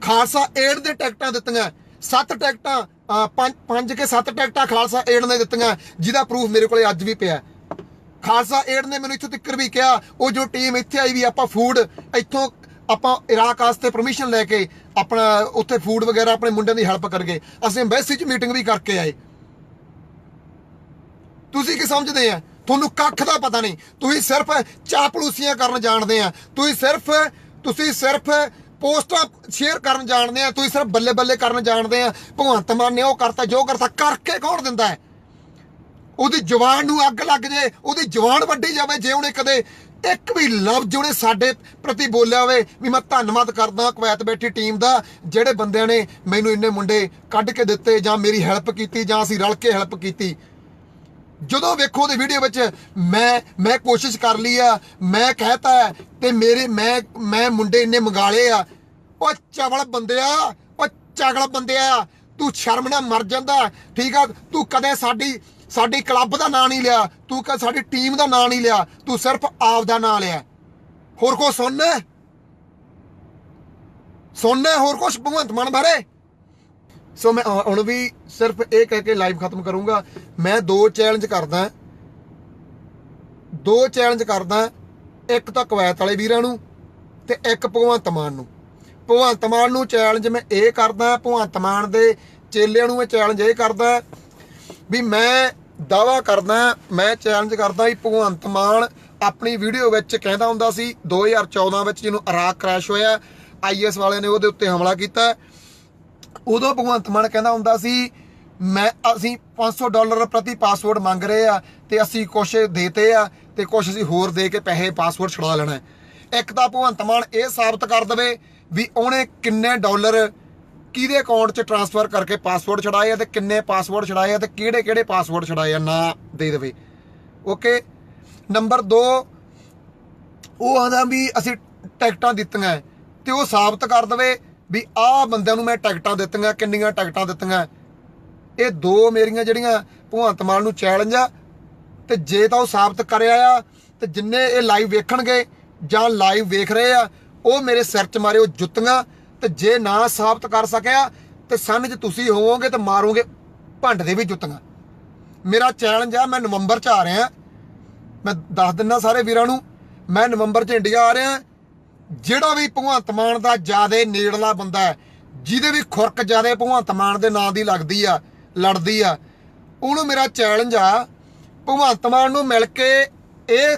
Speaker 1: ਖਾਲਸਾ ਏਡ ਦੇ ਟਿਕਟਾਂ ਦਿੱਤੀਆਂ। ਸੱਤ ਟਿਕਟਾਂ ਪੰਜ ਪੰਜ ਕੇ ਸੱਤ ਟਿਕਟਾਂ ਖਾਲਸਾ ਏਡ ਨੇ ਦਿੱਤੀਆਂ, ਜਿਹਦਾ ਪ੍ਰੂਫ ਮੇਰੇ ਕੋਲੇ ਅੱਜ ਵੀ ਪਿਆ। ਖਾਲਸਾ ਏਡ ਨੇ ਮੈਨੂੰ ਇੱਥੋਂ ਤੱਕ ਵੀ ਕਿਹਾ, ਉਹ ਜੋ ਟੀਮ ਇੱਥੇ ਆਈ ਵੀ ਆਪਾਂ ਫੂਡ ਇੱਥੋਂ ਆਪਾਂ ਇਰਾਕ ਵਾਸਤੇ ਪਰਮਿਸ਼ਨ ਲੈ ਕੇ ਆਪਣਾ ਉੱਥੇ ਫੂਡ ਵਗੈਰਾ ਆਪਣੇ ਮੁੰਡਿਆਂ ਦੀ ਹੈਲਪ ਕਰਗੇ। ਅਸੀਂ ਐਮਬੈਸੀ 'ਚ ਮੀਟਿੰਗ ਵੀ ਕਰਕੇ ਆਏ। ਤੁਸੀਂ ਕੀ ਸਮਝਦੇ ਆ? ਤੁਹਾਨੂੰ ਕੱਖ ਦਾ ਪਤਾ ਨਹੀਂ। ਤੁਸੀਂ ਸਿਰਫ ਚਾਪਲੂਸੀਆਂ ਕਰਨ ਜਾਣਦੇ ਆ। ਤੁਸੀਂ ਸਿਰਫ ਤੁਸੀਂ ਸਿਰਫ ਪੋਸਟਾਂ ਸ਼ੇਅਰ ਕਰਨ ਜਾਣਦੇ ਆ। ਤੁਸੀਂ ਸਿਰਫ ਬੱਲੇ ਬੱਲੇ ਕਰਨ ਜਾਣਦੇ ਆ। ਭਗਵੰਤ ਮਾਨ ਨੇ ਉਹ ਕਰਤਾ, ਜੋ ਕਰਤਾ, ਕਰਕੇ ਕੌਣ ਦਿੰਦਾ ਹੈ? ਉਹਦੀ ਜਵਾਨ ਨੂੰ ਅੱਗ ਲੱਗ ਜੇ, ਉਹਦੀ ਜਵਾਨ ਵੱਢੀ ਜਾਵੇ, ਜੇ ਉਹਨੇ ਕਦੇ ਇੱਕ ਵੀ ਲਫ਼ਜ਼ ਉਹਨੇ ਸਾਡੇ ਪ੍ਰਤੀ ਬੋਲਿਆ ਹੋਵੇ, ਵੀ ਮੈਂ ਧੰਨਵਾਦ ਕਰਦਾ ਕੁਵੈਤ ਬੈਠੀ ਟੀਮ ਦਾ, ਜਿਹੜੇ ਬੰਦਿਆਂ ਨੇ ਮੈਨੂੰ ਇੰਨੇ ਮੁੰਡੇ ਕੱਢ ਕੇ ਦਿੱਤੇ ਜਾਂ ਮੇਰੀ ਹੈਲਪ ਕੀਤੀ ਜਾਂ ਅਸੀਂ ਰਲ ਕੇ ਹੈਲਪ ਕੀਤੀ। ਜਦੋਂ ਵੇਖੋ ਉਹਦੀ ਵੀਡੀਓ ਵਿੱਚ ਮੈਂ ਮੈਂ ਕੋਸ਼ਿਸ਼ ਕਰ ਲਈ ਆ, ਮੈਂ ਕਹਿਤਾ ਹੈ ਤੇ ਮੇਰੇ, ਮੈਂ ਮੈਂ ਮੁੰਡੇ ਇੰਨੇ ਮੰਗਾਲੇ ਆ। ਉਹ ਚਵਲ ਬੰਦਿਆ, ਉਹ ਚਗਲ ਬੰਦਿਆ, ਤੂੰ ਸ਼ਰਮ ਨਾ ਮਰ ਜਾਂਦਾ, ਠੀਕ ਆ? ਤੂੰ ਕਦੇ ਸਾਡੀ ਸਾਡੀ ਕਲੱਬ ਦਾ ਨਾਂ ਨਹੀਂ ਲਿਆ, ਤੂੰ ਕਦੇ ਸਾਡੀ ਟੀਮ ਦਾ ਨਾਂ ਨਹੀਂ ਲਿਆ, ਤੂੰ ਸਿਰਫ ਆਪ ਦਾ ਨਾਂ ਲਿਆ। ਹੋਰ ਕੋ ਸੁਣਨਾ ਸੁਣਨਾ ਹੋਰ ਕੁਝ ਭਗਵੰਤ ਮਾਨ ਬਾਰੇ। ਸੋ ਮੈਂ ਹੁਣ ਹੁਣ ਵੀ ਸਿਰਫ ਇਹ ਕਹਿ ਕੇ ਲਾਈਵ ਖਤਮ ਕਰੂੰਗਾ। ਮੈਂ ਦੋ ਚੈਲੰਜ ਕਰਦਾ। ਦੋ ਚੈਲੰਜ ਕਰਦਾ, ਇੱਕ ਤਾਂ ਕਵੈਤ ਵਾਲੇ ਵੀਰਾਂ ਨੂੰ ਤੇ ਇੱਕ ਭਗਵੰਤ ਮਾਨ ਨੂੰ। ਭਗਵੰਤ ਮਾਨ ਨੂੰ ਚੈਲੰਜ ਮੈਂ ਇਹ ਕਰਦਾ, ਭਗਵੰਤ ਮਾਨ ਦੇ ਚੇਲਿਆਂ ਨੂੰ ਮੈਂ ਚੈਲੰਜ ਇਹ ਕਰਦਾ ਵੀ ਮੈਂ ਦਾਵਾ ਕਰਦਾ, ਮੈਂ ਚੈਲੰਜ ਕਰਦਾ ਵੀ ਭਗਵੰਤ ਮਾਨ ਆਪਣੀ ਵੀਡੀਓ ਵਿੱਚ ਕਹਿੰਦਾ ਹੁੰਦਾ ਸੀ 2014 ਵਿੱਚ ਜਿਹਨੂੰ ਇਰਾਕ ਕ੍ਰੈਸ਼ ਹੋਇਆ ਆਈਐਸ ਵਾਲਿਆਂ ਨੇ ਉਹਦੇ ਉੱਤੇ ਹਮਲਾ ਕੀਤਾ। ਉਦੋਂ ਭਗਵੰਤ ਮਾਨ ਕਹਿੰਦਾ ਹੁੰਦਾ ਸੀ, ਮੈਂ, ਅਸੀਂ 500 ਡਾਲਰ ਪ੍ਰਤੀ ਪਾਸਵਰਡ ਮੰਗ ਰਹੇ ਆ ਤੇ ਅਸੀਂ ਕੁਛ ਦੇਤੇ ਆ ਤੇ ਕੁਛ ਅਸੀਂ ਹੋਰ ਦੇ ਕੇ ਪੈਸੇ ਪਾਸਵਰਡ ਛੁਡਾ ਲੈਣਾ ਇੱਕ ਤਾਂ ਭਗਵੰਤ ਮਾਨ ਇਹ ਸਾਬਤ ਕਰ ਦਵੇ ਵੀ ਉਹਨੇ ਕਿੰਨੇ ਡਾਲਰ ਕਿਹਦੇ ਅਕਾਊਂਟ 'ਚ ਟ੍ਰਾਂਸਫਰ ਕਰਕੇ ਪਾਸਵਰਡ ਛੜਾਏ ਆ ਤੇ ਕਿੰਨੇ ਪਾਸਵਰਡ ਛੜਾਏ ਆ ਤੇ ਕਿਹੜੇ ਕਿਹੜੇ ਪਾਸਵਰਡ ਛੜਾਏ ਆ ਨਾ ਦੇ ਦੇਵੇ। ਓਕੇ ਨੰਬਰ 2 ਉਹ ਆਂਦਾ ਵੀ ਅਸੀਂ ਟਿਕਟਾਂ ਦਿੱਤੀਆਂ ਹੈ, ਤੇ ਉਹ ਸਾਬਤ ਕਰ ਦਵੇ ਵੀ ਆਹ ਬੰਦਿਆਂ ਨੂੰ ਮੈਂ ਟਿਕਟਾਂ ਦਿੱਤੀਆਂ ਕਿੰਨੀਆਂ ਟਿਕਟਾਂ ਦਿੱਤੀਆਂ। ਇਹ ਦੋ ਮੇਰੀਆਂ ਜਿਹੜੀਆਂ ਭਗਵੰਤ ਮਾਨ ਨੂੰ ਚੈਲੰਜ ਆ ਤੇ ਜੇ ਤਾਂ ਉਹ ਸਾਬਤ ਕਰਿਆ ਆ ਤੇ ਜਿੰਨੇ ਇਹ ਲਾਈਵ ਵੇਖਣਗੇ ਜਾਂ ਲਾਈਵ ਵੇਖ ਰਹੇ ਆ ਉਹ ਮੇਰੇ ਸਿਰ 'ਚ ਮਾਰਿਓ ਜੁੱਤੀਆਂ। ਤੇ ਜੇ ਨਾ ਸਾਬਤ ਕਰ ਸਕਿਆ, ਤੇ ਸੰਨ ਜੇ ਤੁਸੀਂ ਹੋਵੋਗੇ ਤੇ ਮਾਰੋਗੇ ਭੰਡ ਦੇ ਵੀ ਜੁੱਤੀਆਂ। ਮੇਰਾ ਚੈਲੰਜ ਆ, ਮੈਂ ਨਵੰਬਰ 'ਚ ਆ ਰਿਹਾ। ਮੈਂ ਦੱਸ ਦਿੰਦਾ ਸਾਰੇ ਵੀਰਾਂ ਨੂੰ, ਮੈਂ ਨਵੰਬਰ 'ਚ ਇੰਡੀਆ ਆ ਰਿਹਾ। ਜਿਹੜਾ ਵੀ ਭਗਵੰਤ ਮਾਨ ਦਾ ਜਿਆਦੇ ਨੇੜਲਾ ਬੰਦਾ ਹੈ, ਜਿਹਦੇ ਵੀ ਖੁਰਕ ਜਿਆਦੇ ਭਗਵੰਤ ਮਾਨ ਦੇ ਨਾਂ ਦੀ ਲੱਗਦੀ ਆ, ਲੜਦੀ ਆ, ਉਹਨੂੰ ਮੇਰਾ ਚੈਲੰਜ ਆ, ਭਗਵੰਤ ਮਾਨ ਨੂੰ ਮਿਲ ਕੇ ਇਹ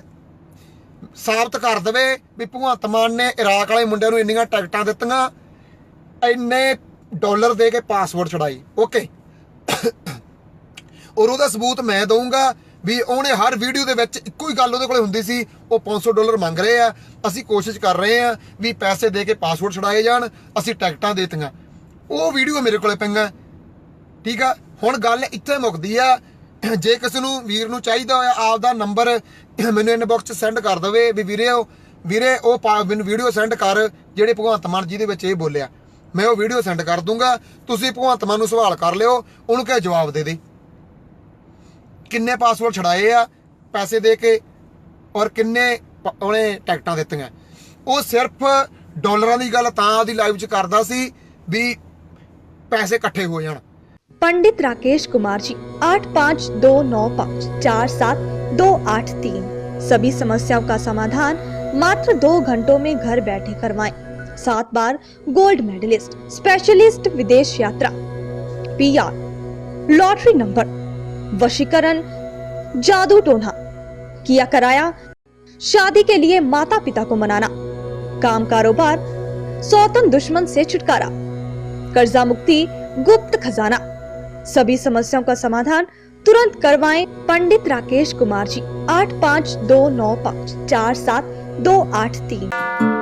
Speaker 1: ਸਾਬਤ ਕਰ ਦੇਵੇ ਵੀ ਭਗਵੰਤ ਮਾਨ ਨੇ ਇਰਾਕ ਵਾਲੇ ਮੁੰਡਿਆਂ ਨੂੰ ਇੰਨੀਆਂ ਟਿਕਟਾਂ ਦਿੱਤੀਆਂ ਇੰਨੇ ਡਾਲਰ ਦੇ ਕੇ ਪਾਸਪੋਰਟ ਛੜਾਈ ਓਕੇ ਔਰ ਉਹਦਾ ਸਬੂਤ ਮੈਂ ਦਊਂਗਾ ਵੀ ਉਹਨੇ ਹਰ ਵੀਡੀਓ ਦੇ ਵਿੱਚ ਇੱਕੋ ਹੀ ਗੱਲ ਉਹਦੇ ਕੋਲੇ ਹੁੰਦੀ ਸੀ, ਉਹ 500 ਡਾਲਰ ਮੰਗ ਰਹੇ ਆ, ਅਸੀਂ ਕੋਸ਼ਿਸ਼ ਕਰ ਰਹੇ ਆ ਵੀ ਪੈਸੇ ਦੇ ਕੇ ਪਾਸਪੋਰਟ ਛੁਡਾਏ ਜਾਣ, ਅਸੀਂ ਟਿਕਟਾਂ ਦੇਤੀਆਂ। ਉਹ ਵੀਡੀਓ ਮੇਰੇ ਕੋਲੇ ਪਈਆਂ, ਠੀਕ ਆ? ਹੁਣ ਗੱਲ ਇੱਥੇ ਮੁੱਕਦੀ ਆ, ਜੇ ਕਿਸੇ ਨੂੰ ਵੀਰ ਨੂੰ ਚਾਹੀਦਾ ਹੋਇਆ ਆਪ ਦਾ ਨੰਬਰ ਮੈਨੂੰ ਇਨਬਾਕਸ 'ਚ ਸੈਂਡ ਕਰ ਦੇਵੇ ਵੀ ਵੀਰੇ ਉਹ ਵੀਰੇ ਉਹ ਪਾ- ਮੈਨੂੰ ਵੀਡੀਓ ਸੈਂਡ ਕਰ, ਜਿਹੜੇ ਭਗਵੰਤ ਮਾਨ ਜੀ ਦੇ ਵਿੱਚ ਇਹ ਬੋਲਿਆ। ਮੈਂ ਉਹ ਵੀਡੀਓ ਸੈਂਡ ਕਰ ਦੂੰਗਾ ਤੁਸੀਂ ਭਗਵੰਤ ਮਾਨ ਨੂੰ ਸਵਾਲ ਕਰ ਲਿਓ ਉਹਨੂੰ ਕਿਹਾ ਜਵਾਬ ਦੇ ਦੇ ਕਿੰਨੇ ਪਾਸਪੋਰਟ ਛੜਾਏ ਆ ਪੈਸੇ ਦੇ ਕੇ ਔਰ ਕਿੰਨੇ ਪ- ਉਹਨੇ ਟਿਕਟਾਂ ਦਿੱਤੀਆਂ ਉਹ ਸਿਰਫ ਡਾਲਰਾਂ ਦੀ ਗੱਲ ਤਾਂ ਉਹਦੀ ਲਾਈਵ 'ਚ ਕਰਦਾ ਸੀ ਵੀ ਪੈਸੇ ਇਕੱਠੇ ਹੋ ਜਾਣ
Speaker 2: पंडित राकेश कुमार जी आठ पाँच दो नौ पाँच चार सात दो आठ तीन सभी समस्याओं का समाधान मात्र दो घंटों में घर बैठे करवाएं सात बार गोल्ड मेडलिस्ट स्पेशलिस्ट विदेश यात्रा। पीआर लॉटरी नंबर वशीकरण, जादू टोना। किया कराया, शादी के लिए माता पिता को मनाना। काम कारोबार, सौतन दुश्मन से छुटकारा। कर्जा मुक्ति, गुप्त खजाना। सभी समस्याओं का समाधान तुरंत करवाएँ पंडित राकेश कुमार जी, आठ पाँच दो नौ पाँच, चार सात दो आठ तीन।